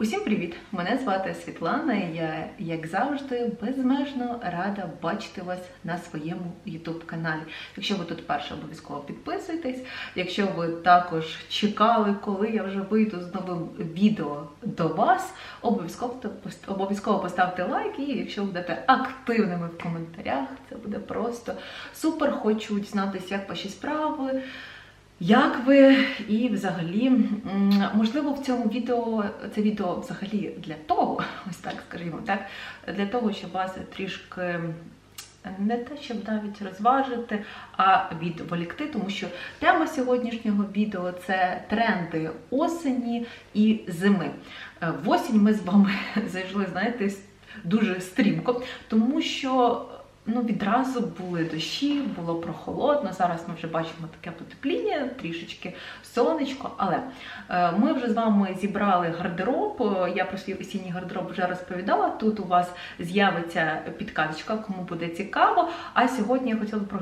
Усім привіт! Мене звати Світлана. і Я, як завжди, безмежно рада бачити вас на своєму youtube каналі. Якщо ви тут перше, обов'язково підписуйтесь. Якщо ви також чекали, коли я вже вийду з новим відео до вас, обов'язково обов'язково поставте лайк. І якщо будете активними в коментарях, це буде просто супер. Хочу дізнатися, як ваші справи. Як ви і взагалі, можливо, в цьому відео це відео взагалі для того, ось так скажімо, так, для того, щоб вас трішки не те, щоб навіть розважити, а відволікти, тому що тема сьогоднішнього відео це тренди осені і зими. Е, В осінь ми з вами зайшли, знаєте, дуже стрімко, тому що Ну, відразу були дощі, було прохолодно. Зараз ми вже бачимо таке потепління, трішечки сонечко. Але е, ми вже з вами зібрали гардероб. Я про свій осінній гардероб вже розповідала. Тут у вас з'явиться підказочка, кому буде цікаво. А сьогодні я хотіла б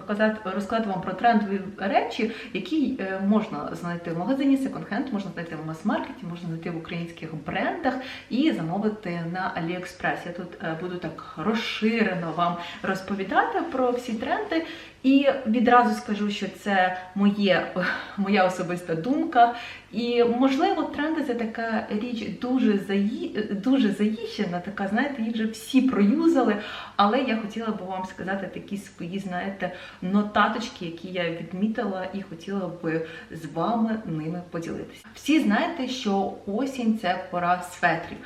розказати, вам про трендові речі, які е, можна знайти в магазині секонд-хенд, можна знайти в мас-маркеті, можна знайти в українських брендах і замовити на AliExpress. Я тут е, буду так розширено вам розповідати розповідати про всі тренди. І відразу скажу, що це моє, моя особиста думка. І, можливо, тренди це така річ дуже заї... дуже заїжджена, така, знаєте, їх вже всі проюзали. Але я хотіла б вам сказати такі свої, знаєте, нотаточки, які я відмітила, і хотіла б з вами ними поділитися. Всі знаєте, що осінь це пора светрів.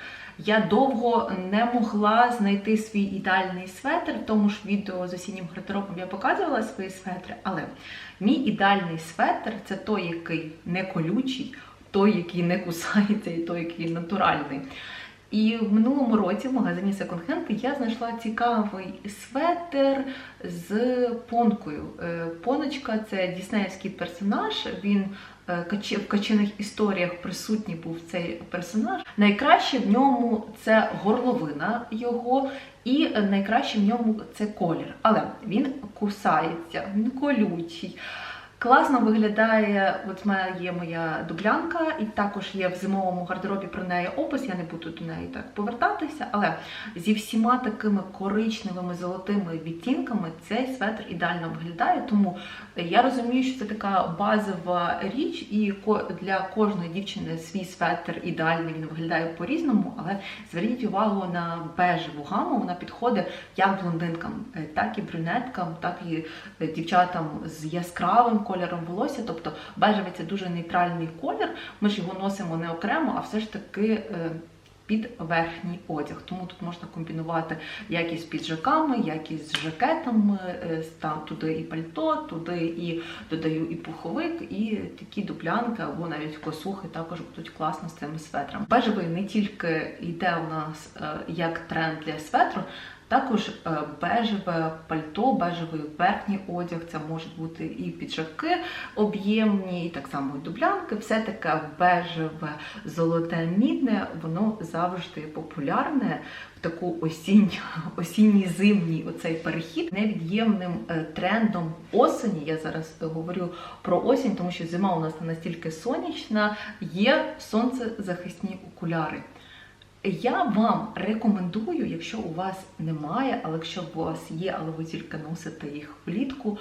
Я довго не могла знайти свій ідеальний светр, в тому ж відео з осіннім гардеробом я показувала свої светри, але мій ідеальний светр це той, який не колючий, той, який не кусається, і той, який натуральний. І в минулому році в магазині Second Hand я знайшла цікавий светр з понкою. Е, поночка це діснеївський персонаж. Він в качиних історіях присутній був цей персонаж. Найкраще в ньому це горловина його, і найкраще в ньому це колір. Але він кусається, він колючий. Класно виглядає, от в мене є моя дублянка, і також є в зимовому гардеробі про неї опис. Я не буду до неї так повертатися, але зі всіма такими коричневими золотими відтінками цей светр ідеально виглядає. Тому я розумію, що це така базова річ, і для кожної дівчини свій светр ідеальний він виглядає по-різному, але зверніть увагу на бежеву гаму, вона підходить як блондинкам, так і брюнеткам, так і дівчатам з яскравим кольором волосся, тобто бежевий це дуже нейтральний колір. Ми ж його носимо не окремо, а все ж таки е, під верхній одяг. Тому тут можна комбінувати як із піджаками, як із жакетами, е, там туди і пальто, туди і додаю і пуховик, і такі дуплянки або навіть косухи також будуть класно з цими светрами. Бежевий не тільки йде у нас е, як тренд для светру. Також е, бежеве пальто, бежевий верхній одяг, це можуть бути і піджаки об'ємні, і так само і дублянки. Все таке бежеве, золоте мідне, воно завжди популярне в таку осінній зимній оцей перехід. Невід'ємним е, трендом осені, я зараз говорю про осінь, тому що зима у нас настільки сонячна, є сонцезахисні окуляри. Я вам рекомендую, якщо у вас немає, але якщо у вас є, але ви тільки носите їх влітку,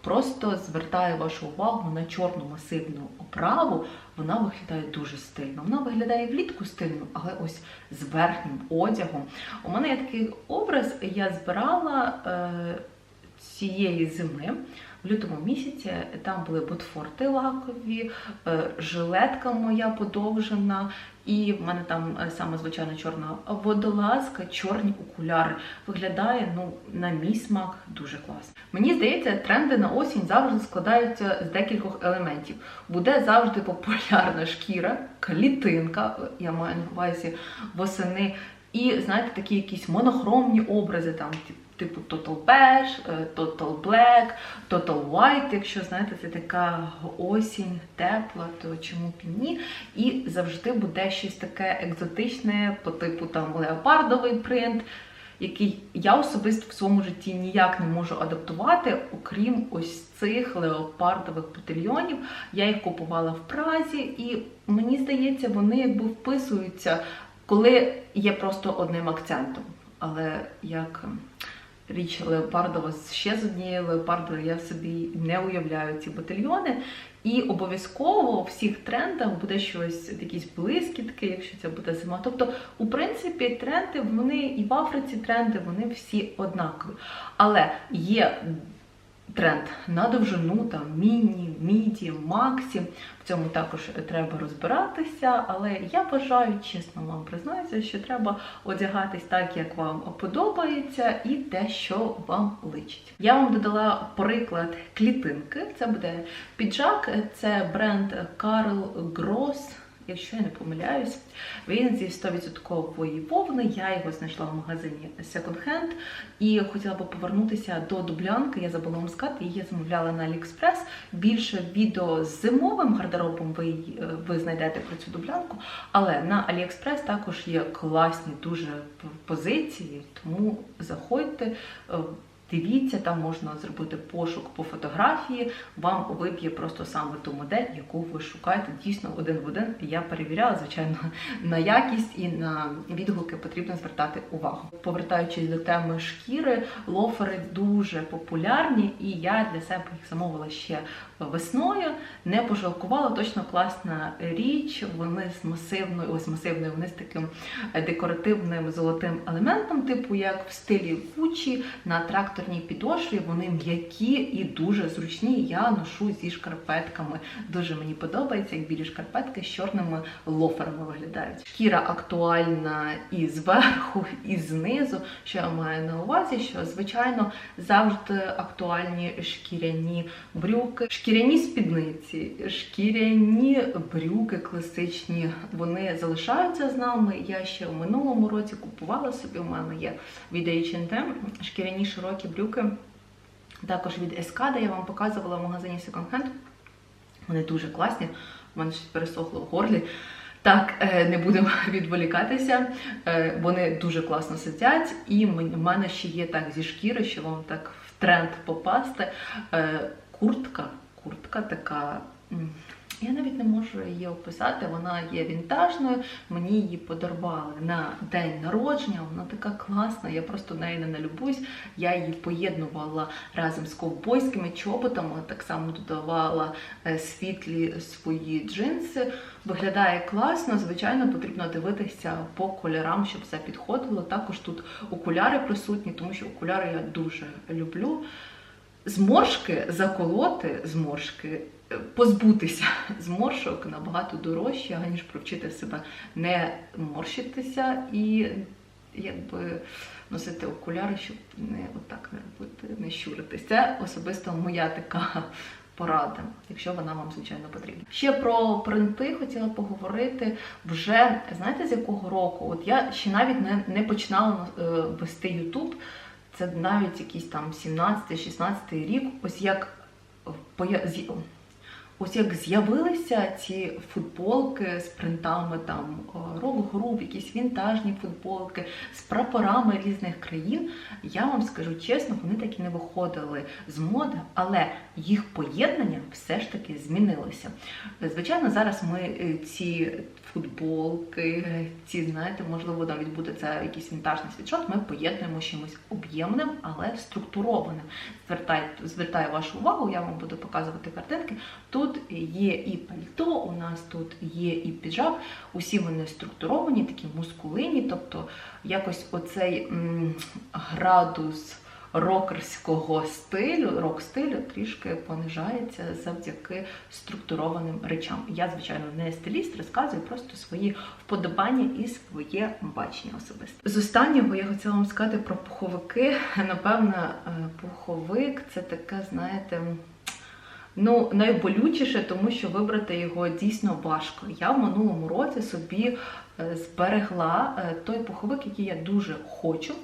просто звертаю вашу увагу на чорну масивну оправу. Вона виглядає дуже стильно. Вона виглядає влітку стильно, але ось з верхнім одягом. У мене є такий образ, я збирала е, цієї зими. Лютому місяці там були ботфорти лакові, е, жилетка моя подовжена, і в мене там е, саме звичайно чорна водолазка, чорні окуляри. Виглядає ну, на мій смак дуже класно. Мені здається, тренди на осінь завжди складаються з декількох елементів. Буде завжди популярна шкіра, клітинка, я маю на увазі восени. І знаєте, такі якісь монохромні образи, там типу Total Beige, е, Total Black, Total White, якщо знаєте, це така осінь тепла, то чому б ні. І завжди буде щось таке екзотичне, по типу там леопардовий принт. який я особисто в своєму житті ніяк не можу адаптувати, окрім ось цих леопардових ботильйонів. Я їх купувала в Празі, і мені здається, вони якби вписуються, коли є просто одним акцентом. Але як річ леопардова ще з однією леопардою, я собі не уявляю ці батальйони. І обов'язково в всіх трендах буде щось, якісь блискітки, якщо це буде зима. Тобто, у принципі, тренди вони і в Африці тренди, вони всі однакові. Але є тренд на довжину, там міні, міді, максі. В цьому також треба розбиратися, але я вважаю, чесно вам признаюся, що треба одягатись так, як вам подобається, і те, що вам личить. Я вам додала приклад клітинки. Це буде піджак, це бренд Carl Gross якщо я не помиляюсь, він зі 100% вовни. Я його знайшла в магазині Second Hand і хотіла би повернутися до дублянки. Я забула вам сказати, її замовляла на AliExpress. Більше відео з зимовим гардеробом ви, ви знайдете про цю дублянку. Але на AliExpress також є класні дуже позиції, тому заходьте. Дивіться, там можна зробити пошук по фотографії, вам виб'є просто саме ту модель, яку ви шукаєте. Дійсно, один в один. Я перевіряла, звичайно, на якість і на відгуки потрібно звертати увагу. Повертаючись до теми шкіри, лофери дуже популярні, і я для себе їх замовила ще весною. Не пожалкувала, точно класна річ. Вони з масивною, ось масивною, вони з таким декоративним золотим елементом, типу як в стилі Gucci, на тракторній підошві. Вони м'які і дуже зручні. Я ношу зі шкарпетками. Дуже мені подобається, як білі шкарпетки з чорними лоферами виглядають. Шкіра актуальна і зверху, і знизу. Що я маю на увазі, що звичайно завжди актуальні шкіряні брюки. Шкіряні спідниці, шкіряні брюки класичні, вони залишаються з нами. Я ще в минулому році купувала собі, у мене є від H&M шкіряні широкі брюки. Також від Ескада я вам показувала в магазині Second Hand. Вони дуже класні, в мене щось пересохло в горлі. Так, е, не будемо відволікатися, е, вони дуже класно сидять, і в мене ще є так зі шкіри, що вам так в тренд попасти. Е, куртка куртка така. Я навіть не можу її описати, вона є вінтажною, мені її подарували на день народження, вона така класна, я просто нею не налюбуюсь. Я її поєднувала разом з ковбойськими чоботами, так само додавала е, світлі свої джинси. Виглядає класно, звичайно, потрібно дивитися по кольорам, щоб все підходило. Також тут окуляри присутні, тому що окуляри я дуже люблю зморшки заколоти зморшки, позбутися зморшок набагато дорожче, ніж провчити себе не морщитися і якби носити окуляри, щоб не отак не робити, не щуритися. Це особисто моя така. Порада, якщо вона вам, звичайно, потрібна. Ще про принти хотіла поговорити вже, знаєте, з якого року? От я ще навіть не не починала е, вести Ютуб це навіть якийсь там 17-16 рік, ось як Ось як з'явилися ці футболки з принтами там рок-груп, якісь вінтажні футболки з прапорами різних країн, я вам скажу чесно, вони так і не виходили з моди, але їх поєднання все ж таки змінилося. Звичайно, зараз ми е, ці футболки, ці, знаєте, можливо, навіть буде це якийсь вінтажний світшот, ми поєднуємо чимось об'ємним, але структурованим. Звертаю, звертаю вашу увагу, я вам буду показувати картинки. Тут є і пальто, у нас тут є і піджак. Усі вони структуровані, такі мускулині, тобто якось оцей м, градус рокерського стилю, рок-стилю трішки понижається завдяки структурованим речам. Я, звичайно, не стиліст, розказую просто свої вподобання і своє бачення особисте. З останнього я хотіла вам сказати про пуховики. Напевно, е, пуховик це таке, знаєте. Ну, найболючіше, тому що вибрати його дійсно важко. Я в минулому році собі е, зберегла е, той пуховик, який я дуже хочу.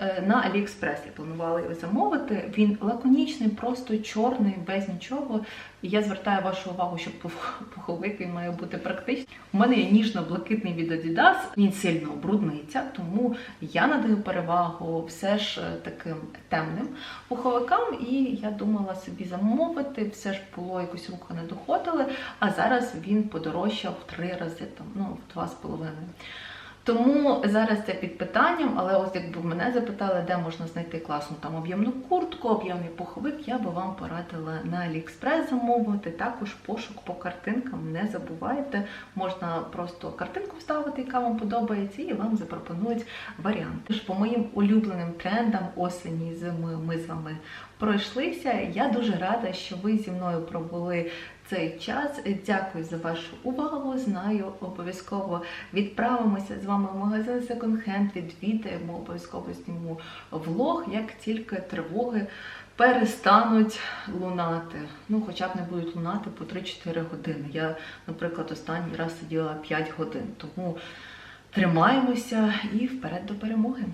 Е, На Аліекспрес я планувала його замовити. Він лаконічний, просто чорний, без нічого. Я звертаю вашу увагу, що пух- пуховик він має бути практичний. У мене є ніжно-блакитний від Adidas, він сильно брудниться, тому я надаю перевагу все ж е, таким темним пуховикам. І я думала собі замовити, все ж було якось рука не доходили, а зараз він подорожчав в три рази, там, ну, в два з половиною. Тому зараз це під питанням, але ось якби мене запитали, де можна знайти класну там об'ємну куртку, об'ємний пуховик, я би вам порадила на AliExpress замовити. Також пошук по картинкам. Не забувайте, можна просто картинку вставити, яка вам подобається, і вам запропонують варіант. Тож по моїм улюбленим трендам осені, зими ми з вами пройшлися. Я дуже рада, що ви зі мною пробули цей час. Дякую за вашу увагу. Знаю, обов'язково відправимося з вами в магазин Second Hand, відвідаємо, обов'язково зніму влог, як тільки тривоги перестануть лунати. Ну, хоча б не будуть лунати по 3-4 години. Я, наприклад, останній раз сиділа 5 годин. Тому тримаємося і вперед до перемоги.